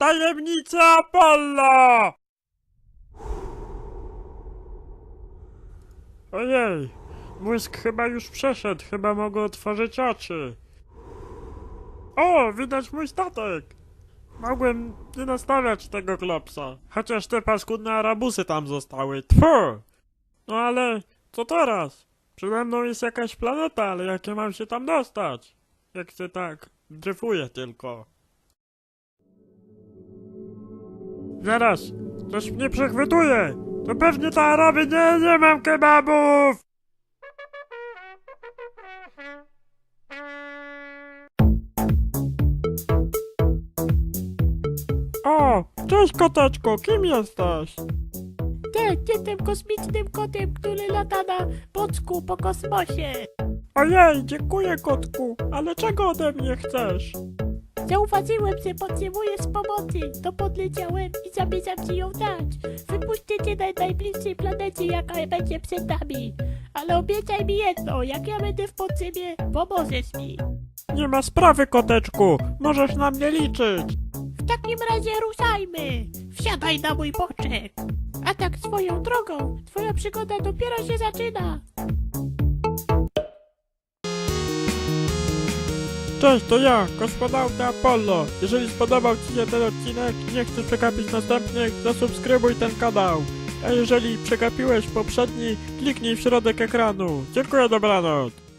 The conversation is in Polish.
Tajemnica Apollo! Ojej, błysk chyba już przeszedł, chyba mogę otworzyć oczy. O, widać mój statek! Mogłem nie nastawiać tego klopsa, chociaż te paskudne arabusy tam zostały, tfu! No ale, co teraz? Przede mną jest jakaś planeta, ale jak ja mam się tam dostać? Jak się tak dryfuję tylko. Zaraz, coś mnie przechwytuje! To pewnie ta Araby, nie, nie mam kebabów! O, cześć koteczko, kim jesteś? Tak, jestem kosmicznym kotem, który lata na bocku po kosmosie. Ojej, dziękuję kotku, ale czego ode mnie chcesz? Zauważyłem, że potrzebujesz pomocy, to podleciałem i zamierzam ci ją dać. Wypuszczę cię na najbliższej planecie, jaka będzie przed nami. Ale obiecaj mi jedno, jak ja będę w potrzebie, pomożesz mi. Nie ma sprawy koteczku, możesz na mnie liczyć. W takim razie ruszajmy. Wsiadaj na mój boczek. A tak swoją drogą, twoja przygoda dopiero się zaczyna. Cześć, to ja, kosmonauta Apollo. Jeżeli spodobał Ci się ten odcinek i nie chcesz przegapić następnych, zasubskrybuj ten kanał. A jeżeli przegapiłeś poprzedni, kliknij w środek ekranu. Dziękuję, dobranoc.